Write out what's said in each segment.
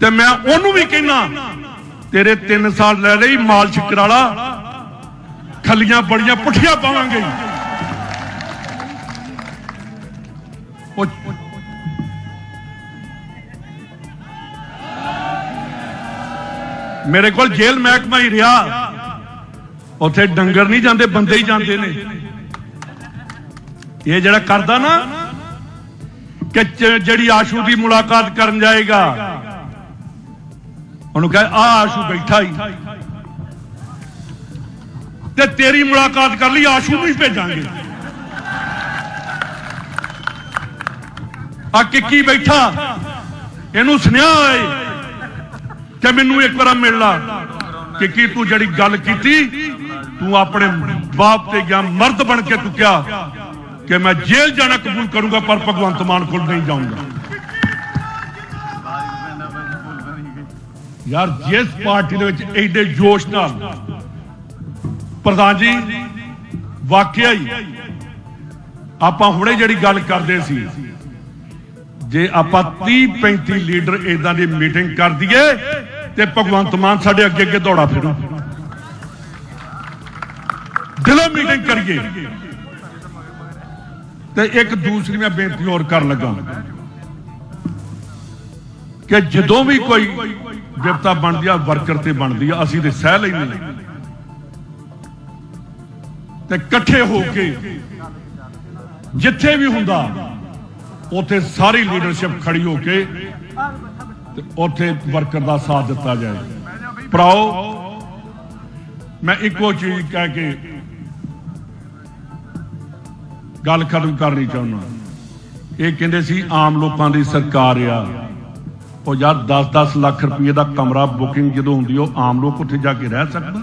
ਤੇ ਮੈਂ ਉਹਨੂੰ ਵੀ ਕਹਿਣਾ, ਤੇਰੇ 3 ਸਾਲ ਲੈ ਲਈ ਮਾਲ ਛਿੱਕਰ ਖੱਲੀਆਂ ਬੜੀਆਂ ਪੁੱਠੀਆਂ ਪਾਵਾਂਗੇ। ਉਹ ਮੇਰੇ ਕੋਲ ਜੇਲ੍ਹ ਮਹਿਕਮਾ ਹੀ ਰਿਹਾ। ਉੱਥੇ ਡੰਗਰ ਨਹੀਂ ਜਾਂਦੇ, ਬੰਦੇ ਹੀ ਜਾਂਦੇ ਨੇ। ਇਹ ਜਿਹੜਾ ਕਰਦਾ ਨਾ, ਕਿ ਜਿਹੜੀ ਆਸ਼ੂ ਦੀ ਮੁਲਾਕਾਤ ਕਰਨ ਜਾਏਗਾ ਉਹਨੂੰ ਕਹੇ, ਆ ਆਸ਼ੂ ਬੈਠਾ ਹੀ ਤੇ ਤੇਰੀ ਮੁਲਾਕਾਤ ਕਰ ਲਈ, ਆਸ਼ੂ ਨੂੰ ਹੀ ਭੇਜਾਂਗੇ। ਆ ਕਿੱਕੀ ਬੈਠਾ। ਇਹਨੂੰ ਸੁਨੇਹਾ ਹੋਏ ਕਿ ਮੈਨੂੰ ਇੱਕ ਵਾਰ ਮਿਲ ਲਾ। ਕਿੱਕੀ, ਤੂੰ ਜਿਹੜੀ ਗੱਲ ਕੀਤੀ, ਤੂੰ ਆਪਣੇ ਬਾਪ ਤੇ ਗਿਆ ਮਰਦ ਬਣ ਕੇ ਤੂੰ ਕਿਹਾ ਕਿ ਮੈਂ ਜੇਲ੍ਹ ਜਾਣਾ ਕਬੂਲ ਕਰੂੰਗਾ, ਪਰ ਭਗਵੰਤ ਮਾਨ ਕੋਲ ਨਹੀਂ ਜਾਊਂਗਾ। ਯਾਰ ਜਿਸ ਪਾਰਟੀ ਦੇ ਵਿੱਚ ਐਡੇ ਜੋਸ਼ ਨਾਲ ਪ੍ਰਧਾਨ ਜੀ, ਵਾਕਿਆ ਹੀ ਆਪਾਂ ਹੁਣੇ ਜਿਹੜੀ ਗੱਲ ਕਰਦੇ ਸੀ, ਜੇ ਆਪਾਂ 30 35 ਲੀਡਰ ਇਦਾਂ ਦੀ ਮੀਟਿੰਗ ਕਰ ਦਈਏ ਤੇ ਭਗਵੰਤ ਮਾਨ ਸਾਡੇ ਅੱਗੇ ਅੱਗੇ ਦੌੜਾ ਫਿਰੂ। ਦਿਲੋਂ ਮੀਟਿੰਗ ਕਰੀਏ। ਤੇ ਇੱਕ ਦੂਸਰੀ ਮੈਂ ਬੇਨਤੀ ਹੋਰ ਕਰਨ ਲੱਗਾ। ਕਿ ਜਦੋਂ ਵੀ ਕੋਈ ਵਿਪਤਾ ਬਣਦੀ ਆ, ਵਰਕਰ ਤੇ ਬਣਦੀ ਆ, ਅਸੀਂ ਤੇ ਸਹਿ ਲੈਂਦੇ ਤੇ ਇਕੱਠੇ ਹੋ ਕੇ ਜਿੱਥੇ ਵੀ ਹੁੰਦਾ, ਉੱਥੇ ਸਾਰੀ ਲੀਡਰਸ਼ਿਪ ਖੜੀ ਹੋ ਕੇ ਤੇ ਉੱਥੇ ਵਰਕਰ ਦਾ ਸਾਥ ਦਿੱਤਾ ਜਾਏ। ਭਰਾਓ, ਮੈਂ ਇੱਕੋ ਚੀਜ਼ ਕਹਿ ਕੇ ਗੱਲ ਖਤਮ ਕਰਨੀ ਚਾਹੁੰਦਾ। ਇਹ ਕਹਿੰਦੇ ਸੀ, ਆਮ ਲੋਕਾਂ ਦੀ ਸਰਕਾਰ ਆ। ਉਹ ਯਾਰ 10-10 ਲੱਖ ਰੁਪਏ ਦਾ ਕਮਰਾ ਬੁਕਿੰਗ ਜਦੋਂ ਹੁੰਦੀ ਉਹ ਆਮ ਲੋਕ ਉੱਥੇ ਜਾ ਕੇ ਰਹਿ ਸਕਦਾ।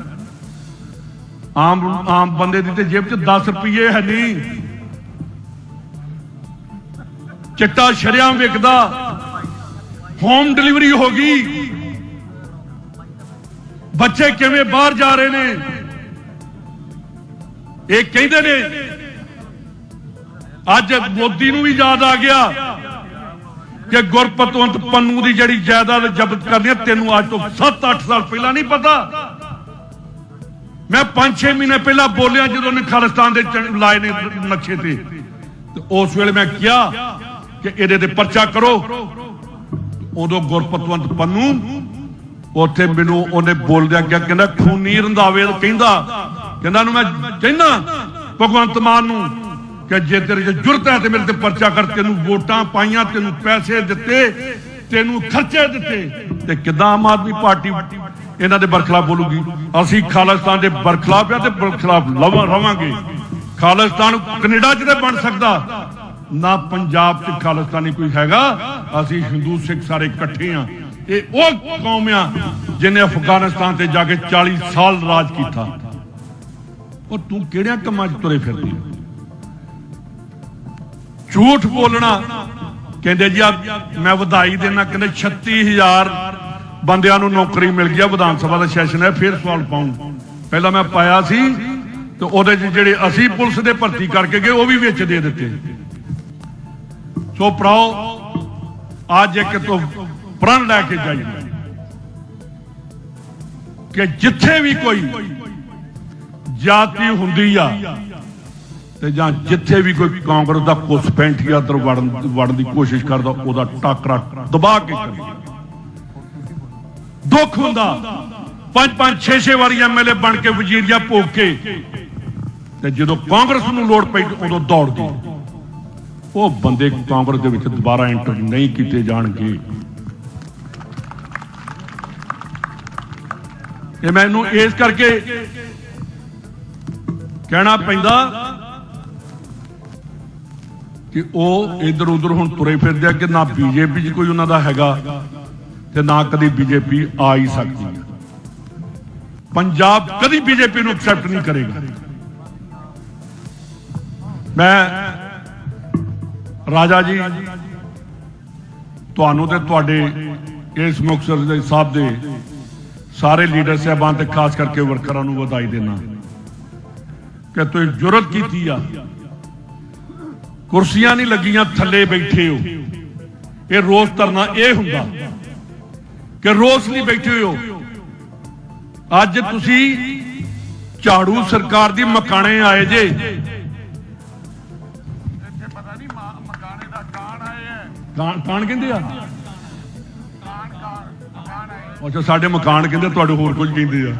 ਆਮ ਆਮ ਬੰਦੇ ਦੀ ਤੇ ਜੇਬ 'ਚ 10 ਰੁਪਏ ਹੈ ਨਹੀਂ। ਚਿੱਟਾ ਸ਼ਰਿਆਮ ਵਿਕਦਾ। ਹੋਮ ਡਿਲੀਵਰੀ ਹੋ ਗਈ। ਬੱਚੇ ਕਿਵੇਂ ਬਾਹਰ ਜਾ ਰਹੇ ਨੇ? ਇਹ ਕਹਿੰਦੇ ਨੇ, ਅੱਜ ਮੋਦੀ ਨੂੰ ਵੀ ਯਾਦ ਆ ਗਿਆ। ਕਿ ਗੁਰਪਤਵੰਤ ਪੰਨੂ ਦੀ ਜਿਹੜੀ ਜਾਇਦਾਦ ਜ਼ਬਤ ਕਰਨੀ ਹੈ, ਤੈਨੂੰ ਅੱਜ ਤੋਂ 7-8 ਸਾਲ ਪਹਿਲਾਂ ਨਹੀਂ ਪਤਾ। ਮੈਂ 5-6 ਮਹੀਨੇ ਪਹਿਲਾਂ ਬੋਲਿਆ ਜਦੋਂ ਨੇ ਖਾਲਿਸਤਾਨ ਦੇ ਲਾਏ ਨੇ ਨਕਸ਼ੇ ਤੇ। ਉਸ ਵੇਲੇ ਮੈਂ ਕਿਹਾ ਕਿ ਇਹਦੇ ਤੇ ਪਰਚਾ ਕਰੋ। ਉਦੋਂ ਗੁਰਪਤਵੰਤ ਪੰਨੂ, ਉੱਥੇ ਮੈਨੂੰ ਉਹਨੇ ਬੋਲਦਿਆਂ ਕਿਹਾ ਕਹਿੰਦਾ, ਖੂਨੀ ਰੰਧਾਵੇ ਕਹਿੰਦਾ। ਕਹਿੰਦਾ ਨੂੰ ਮੈਂ ਕਹਿੰਦਾ, ਭਗਵੰਤ ਮਾਨ ਨੂੰ ਕਿ ਜੇ ਤੇਰੇ 'ਚ ਜੁਰਤ ਹੈ ਤੇ ਮੇਰੇ ਤੇ ਪਰਚਾ ਕਰ, ਤੈਨੂੰ ਵੋਟਾਂ ਪਾਈਆਂ, ਤੈਨੂੰ ਪੈਸੇ ਦਿੱਤੇ, ਤੈਨੂੰ ਖਰਚੇ ਦਿੱਤੇ, ਤੇ ਕਿਦਾਂ ਆਮ ਆਦਮੀ ਪਾਰਟੀ ਇਹਨਾਂ ਦੇ ਬਰਖਲਾਫ ਬੋਲੂਗੀ? ਅਸੀਂ ਖਾਲਿਸਤਾਨ ਦੇ ਬਰਖਲਾਫ ਆ ਤੇ ਬਰਖਲਾਫ ਰਵਾਂਗੇ। ਖਾਲਿਸਤਾਨ ਕੈਨੇਡਾ 'ਚ ਤੇ ਬਣ ਸਕਦਾ। ਨਾ ਪੰਜਾਬ 'ਚ ਖਾਲਿਸਤਾਨੀ ਕੋਈ ਹੈਗਾ। ਅਸੀਂ ਹਿੰਦੂ, ਸਿੱਖ ਸਾਰੇ ਇਕੱਠੇ ਆ। ਇਹ ਉਹ ਕੌਮ ਆ ਜਿਹਨੇ ਅਫਗਾਨਿਸਤਾਨ ਤੇ ਜਾ ਕੇ 40 ਸਾਲ ਰਾਜ ਕੀਤਾ। ਉਹ ਤੂੰ ਕਿਹੜਿਆਂ ਕੰਮਾਂ 'ਚ ਤੁਰੇ ਫਿਰਦੀ ਝੂਠ ਬੋਲਣਾ। ਕਹਿੰਦੇ ਜੀ ਆ ਮੈਂ ਵਧਾਈ ਦੇਣਾ। ਕਹਿੰਦੇ 36000 ਬੰਦਿਆਂ ਨੂੰ ਨੌਕਰੀ ਮਿਲ ਗਿਆ ਵਿਧਾਨ ਸਭਾ ਦਾ ਸੈਸ਼ਨ ਹੈ, ਫਿਰ ਸਵਾਲ ਪਾਉਂ। ਪਹਿਲਾਂ ਮੈਂ ਪਾਇਆ ਸੀ ਤੇ ਉਹਦੇ 'ਚ ਜਿਹੜੇ ਅਸੀਂ ਪੁਲਿਸ ਦੇ ਭਰਤੀ ਕਰਕੇ ਗਏ, ਉਹ ਵੀ ਵਿੱਚ ਦੇ ਦਿੱਤੇ। ਸੋ ਭਰਾਓ, ਅੱਜ ਇੱਕ ਤੋਂ ਪ੍ਰਣ ਲੈ ਕੇ ਜਾਈਏ ਕਿ ਜਿੱਥੇ ਵੀ ਕੋਈ ਜਾਤੀ ਹੁੰਦੀ ਆ ਤੇ ਜਾਂ ਜਿੱਥੇ ਵੀ ਕੋਈ ਕਾਂਗਰਸ ਦਾ ਕੁਸਪੈਂਠੀਆ ਦਰ ਵੜਨ ਵੜਨ ਦੀ ਕੋਸ਼ਿਸ਼ ਕਰਦਾ, ਉਹਦਾ ਟਾਕਰਾ ਦਬਾ ਕੇ ਕਰੀਏ ਦੁੱਖ ਹੁੰਦਾ। ਪੰਜ ਪੰਜ, ਛੇ ਛੇ ਵਾਰੀ ਐਮਐਲਏ ਬਣ ਕੇ ਵਜ਼ੀਰੀਆ ਭੋਗ ਕੇ ਤੇ ਜਦੋਂ ਕਾਂਗਰਸ ਨੂੰ ਲੋੜ ਪਈ ਉਦੋਂ ਦੌੜਦੀ। ਉਹ ਬੰਦੇ ਕਾਂਗਰਸ ਦੇ ਵਿੱਚ ਦੁਬਾਰਾ ਐਂਟਰ ਨਹੀਂ ਕੀਤੇ ਜਾਣਗੇ। ਇਹ ਮੈਨੂੰ ਇਸ ਕਰਕੇ ਕਹਿਣਾ ਪੈਂਦਾ ਕਿ ਉਹ ਇਧਰ ਉਧਰ ਹੁਣ ਤੁਰੇ ਫਿਰਦੇ ਆ ਕਿ ਨਾ ਬੀਜੇਪੀ 'ਚ ਕੋਈ ਉਹਨਾਂ ਦਾ ਹੈਗਾ ਤੇ ਨਾ ਕਦੀ ਬੀਜੇਪੀ ਆ ਹੀ ਸਕਦੀ ਹੈ। ਪੰਜਾਬ ਕਦੀ ਬੀਜੇਪੀ ਨੂੰ ਐਕਸੈਪਟ ਨਹੀਂ ਕਰੇਗਾ। ਮੈਂ ਰਾਜਾ ਜੀ, ਤੁਹਾਨੂੰ ਤੇ ਤੁਹਾਡੇ ਇਸ ਮੁਕਤਸਰ ਦੇ ਸਾਹਿਬ ਦੇ ਸਾਰੇ ਲੀਡਰ ਸਾਹਿਬਾਨ ਤੇ ਖਾਸ ਕਰਕੇ ਵਰਕਰਾਂ ਨੂੰ ਵਧਾਈ ਦੇਣਾ ਕਿ ਤੁਸੀਂ ਜੁਰਤ ਕੀਤੀ ਆ। ਕੁਰਸੀਆਂ ਨਹੀਂ ਲੱਗੀਆਂ ਥੱਲੇ ਬੈਠੇ ਹੋ। ਇਹ ਰੋਜ਼ ਧਰਨਾ ਇਹ ਹੁੰਦਾ ਕਿ ਰੋਸ ਲਈ ਬੈਠੇ ਹੋ। ਅੱਜ ਤੁਸੀਂ ਝਾੜੂ ਸਰਕਾਰ ਦੀ ਮਕਾਣੇ ਆਏ ਜੇ। ਇੱਥੇ ਪਤਾ ਨਹੀਂ ਮਕਾਨੇ ਦਾ ਕਾਣ ਆਏ ਹੈ ਕਾਣ ਕਾਣ ਕਹਿੰਦੇ ਆ? ਅੱਛਾ ਸਾਡੇ ਮਕਾਨ ਕਹਿੰਦੇ ਤੁਹਾਡੇ ਹੋਰ ਕੁਝ ਕਹਿੰਦੇ ਆ।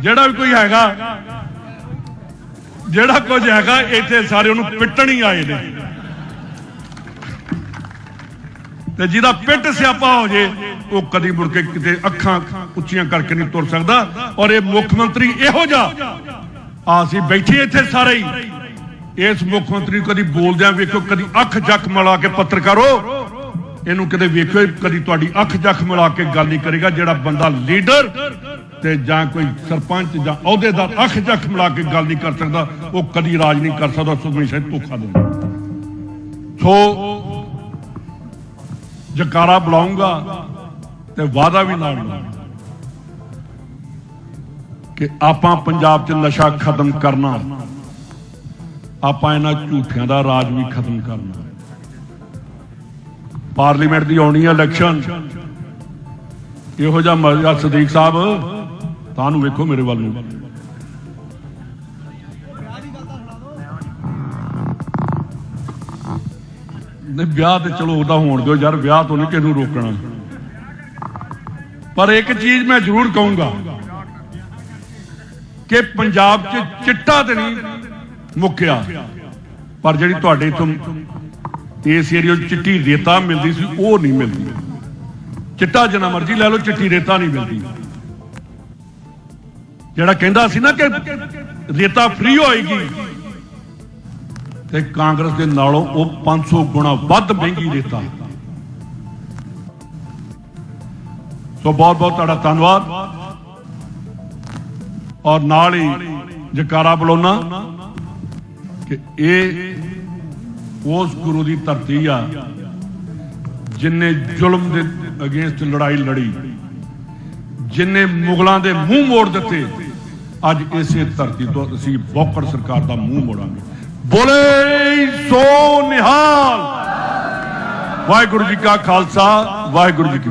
ਜਿਹੜਾ ਵੀ ਕੋਈ ਹੈਗਾ ਜਿਹੜਾ ਕੁਝ ਹੈਗਾ, ਇੱਥੇ ਸਾਰੇ ਉਹਨੂੰ ਪਿੱਟਣ ਹੀ ਆਏ ਨੇ। ਤੇ ਜਿਹਦਾ ਪਿੱਟ ਸਿਆਪਾ ਹੋ ਜੇ, ਉਹ ਕਦੀ ਮੁੜ ਕੇ ਕਿਤੇ ਅੱਖਾਂ ਉੱਚੀਆਂ ਕਰਕੇ ਨਹੀਂ ਤੁਰ ਸਕਦਾ। ਔਰ ਇਹ ਮੁੱਖ ਮੰਤਰੀ ਇਹੋ ਜਿਹਾ। ਆ ਅਸੀਂ ਬੈਠੇ ਇੱਥੇ ਸਾਰੇ ਹੀ। ਇਸ ਮੁੱਖ ਮੰਤਰੀ ਨੂੰ ਕਦੀ ਬੋਲਦਿਆਂ ਵੇਖੋ, ਕਦੀ ਅੱਖ ਜੱਖ ਮਿਲਾ ਕੇ ਪੱਤਰਕਾਰੋ। ਇਹਨੂੰ ਕਦੇ ਵੇਖਿਓ, ਕਦੀ ਤੁਹਾਡੀ ਅੱਖ ਜੱਖ ਮਿਲਾ ਕੇ ਗੱਲ ਨਹੀਂ ਕਰੇਗਾ ਜਿਹੜਾ ਬੰਦਾ ਲੀਡਰ ਤੇ ਜਾਂ ਕੋਈ ਸਰਪੰਚ ਜਾਂ ਅਹੁਦੇਦਾਰ ਅੱਖ ਜੱਖ ਮਿਲਾ ਕੇ ਗੱਲ ਨਹੀਂ ਕਰ ਸਕਦਾ, ਉਹ ਕਦੀ ਰਾਜ ਨਹੀਂ ਕਰ ਸਕਦਾ, ਸੋ ਹਮੇਸ਼ਾ ਧੋਖਾ ਦਿੰਦਾ। ਸੋ ਜਕਾਰਾ ਬੁਲਾਉਂਗਾ ਤੇ ਵਾਦਾ ਵੀ ਨਾਲ ਕਿ ਆਪਾਂ ਪੰਜਾਬ 'ਚ ਨਸ਼ਾ ਖਤਮ ਕਰਨਾ, ਆਪਾਂ ਇਹਨਾਂ ਝੂਠਿਆਂ ਦਾ ਰਾਜ ਵੀ ਖਤਮ ਕਰਨਾ। ਪਾਰਲੀਮੈਂਟ ਦੀ ਆਉਣੀ ਇਲੈਕਸ਼ਨ। ਇਹੋ ਜਿਹਾ ਮਰਜ਼ਾ ਸਦੀਕ ਸਾਹਿਬ। ਤਾਂ ਨੂੰ ਵੇਖੋ ਮੇਰੇ ਵੱਲ ਨੂੰ। ਨਹੀਂ, ਵਿਆਹ ਤੇ ਚਲੋ ਉਹਦਾ ਹੋਣ ਦਿਓ ਯਾਰ, ਵਿਆਹ ਤੋਂ ਨਹੀਂ ਕਿਹਨੂੰ ਰੋਕਣਾ। ਪਰ ਇੱਕ ਚੀਜ਼ ਮੈਂ ਜ਼ਰੂਰ ਕਹੂੰਗਾ ਕਿ ਪੰਜਾਬ 'ਚ ਚਿੱਟਾ ਤੇ ਨਹੀਂ ਮੁੱਕਿਆ। ਪਰ ਜਿਹੜੀ ਤੁਹਾਡੇ ਤੋਂ ਇਸ ਏਰੀਆ 'ਚ ਚਿੱਟੀ ਰੇਤਾ ਮਿਲਦੀ ਸੀ, ਉਹ ਨਹੀਂ ਮਿਲਦੀ। ਚਿੱਟਾ ਜਿੰਨਾ ਮਰਜ਼ੀ ਲੈ ਲਓ, ਚਿੱਟੀ ਰੇਤਾ ਨਹੀਂ ਮਿਲਦੀ। ਜਿਹੜਾ ਕਹਿੰਦਾ ਸੀ ਨਾ ਕਿ ਰੇਤਾ ਫ੍ਰੀ ਹੋਏਗੀ, ਤੇ ਕਾਂਗਰਸ ਦੇ ਨਾਲੋਂ ਉਹ 500 ਗੁਣਾ ਵੱਧ ਮਹਿੰਗੀ ਰੇਤਾ। ਸੋ ਬਹੁਤ ਬਹੁਤ ਤੁਹਾਡਾ ਧੰਨਵਾਦ। ਔਰ ਨਾਲ ਹੀ ਜਕਾਰਾ ਬੁਲਾਉਣਾ ਕਿ ਇਹ ਉਸ ਗੁਰੂ ਦੀ ਧਰਤੀ ਆ ਜਿਨੇ ਜ਼ੁਲਮ ਦੇ ਅਗੇਂਸਟ ਲੜਾਈ ਲੜੀ, ਜਿਨੇ ਮੁਗਲਾਂ ਦੇ ਮੂੰਹ ਮੋੜ ਦਿੱਤੇ ਅੱਜ ਇਸੇ ਧਰਤੀ ਤੋਂ ਅਸੀਂ ਬੋਕਰ ਸਰਕਾਰ ਦਾ ਮੂੰਹ ਮੋੜਾਂਗੇ। ਬੋਲੇ ਸੋ ਨਿਹਾਲ। ਵਾਹਿਗੁਰੂ ਜੀ ਕਾ ਖਾਲਸਾ, ਵਾਹਿਗੁਰੂ ਜੀ ਕੀ